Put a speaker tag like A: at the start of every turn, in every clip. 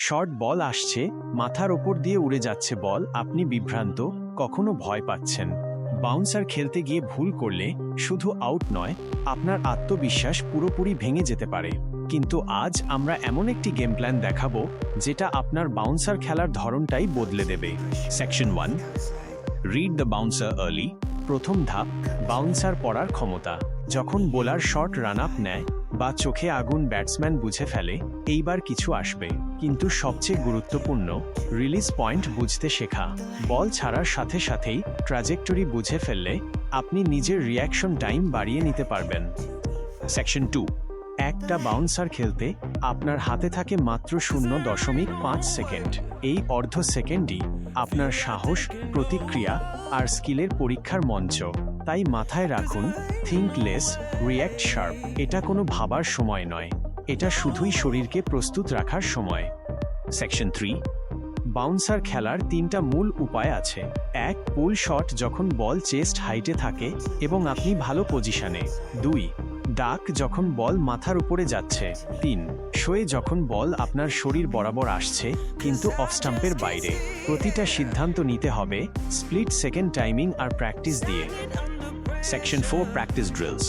A: Short ball আসছে, মাথার ওপর দিয়ে উড়ে যাচ্ছে বল, আপনি বিভ্রান্ত, কখনো ভয় পাচ্ছেন। বাউন্সার খেলতে গিয়ে ভুল করলে, শুধু আউট নয়, আপনার আত্মবিশ্বাস পুরোপুরি ভেঙে যেতে পারে। কিন্তু আজ আমরা এমন একটি গেম প্ল্যান দেখাবো, যেটা আপনার বাউন্সার খেলার ধরনটাই বদলে দেবে। Section one read the bouncer early প্রথম ধাপ, বাউন্সার পড়ার ক্ষমতা। যখন বোলার শর্ট রান আপ নেয় বা চোখে আগুন ব্যাটসম্যান বুঝে ফেলে, এইবার কিছু আসবে। কিন্তু সবচেয়ে গুরুত্বপূর্ণ রিলিজ পয়েন্ট বুঝতে শেখা। বল ছাড়ার সাথে সাথেই ট্রাজেক্টরি বুঝে ফেললে আপনি নিজের রিয়াকশন টাইম বাড়িয়ে নিতে পারবেন। সেকশন টু একটা বাউন্সার খেলতে আপনার হাতে থাকে মাত্র শূন্য দশমিক পাঁচ সেকেন্ড। এই অর্ধ সেকেন্ডই আপনার সাহস, প্রতিক্রিয়া আর স্কিলের পরীক্ষার মঞ্চ। তাই মাথায় রাখুন থিঙ্ক লেস রিয়্যাক্ট শার্প এটা কোনো ভাবার সময় নয়। এটা শুধুই শরীরকে প্রস্তুত রাখার সময়। সেকশন থ্রি বাউন্সার খেলার তিনটা মূল উপায় আছে। এক পুল শট যখন বল চেস্ট হাইটে থাকে এবং আপনি ভালো পজিশনে দুই ডাক যখন বল মাথার উপরে যাচ্ছে। তিন, শোয়ে যখন বল আপনার শরীর বরাবর আসছে, কিন্তু অফ স্টাম্পের বাইরে। প্রতিটা সিদ্ধান্ত নিতে হবে স্প্লিট সেকেন্ড টাইমিং আর প্র্যাকটিস দিয়ে। সেকশন ফোর প্র্যাকটিস ড্রিলস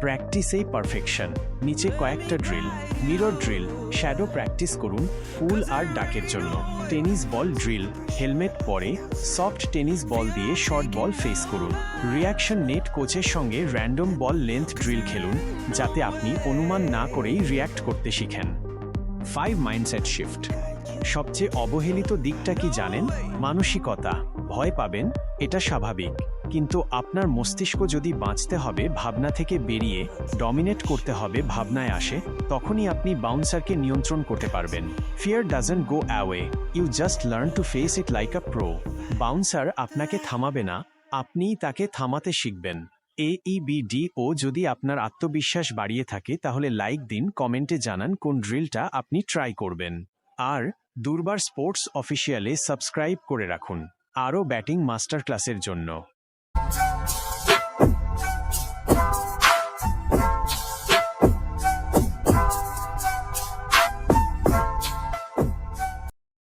A: প্র্যাকটিসেই পারফেকশন নিচে কয়েকটা drill mirror drill shadow practice করুন ফুল আর ডাকের জন্য। টেনিস বল ড্রিল হেলমেট পরে সফট টেনিস বল দিয়ে শর্ট বল ফেস করুন। রিয়াকশন নেট কোচের সঙ্গে র্যান্ডম বল লেন্থ ড্রিল খেলুন, যাতে আপনি অনুমান না করেই রিয়্যাক্ট করতে শিখেন। ফাইভ মাইন্ডসেট শিফট সবচেয়ে অবহেলিত দিকটা কি জানেন? মানসিকতা। ভয় পাবেন, এটা স্বাভাবিক। কিন্তু আপনার মস্তিষ্ক যদি বাঁচতে হবে, ভাবনা থেকে বেরিয়ে ডমিনেট করতে হবে, ভাবনায় আসে, তখনই আপনি বাউন্সারকে নিয়ন্ত্রণ করতে পারবেন। Fear doesn't go away you just learn to face it like a pro bouncer আপনাকে থামাবে না, আপনিই তাকে থামাতে শিখবেন। এইবিডি ও যদি আপনার আত্মবিশ্বাস বাড়িয়ে থাকে, তাহলে লাইক দিন কমেন্টে জানান কোন ড্রিলটা আপনি ট্রাই করবেন। আর দুর্বার স্পোর্টস অফিসিয়ালে সাবস্ক্রাইব করে রাখুন। আরও ব্যাটিং মাস্টার ক্লাসের জন্য।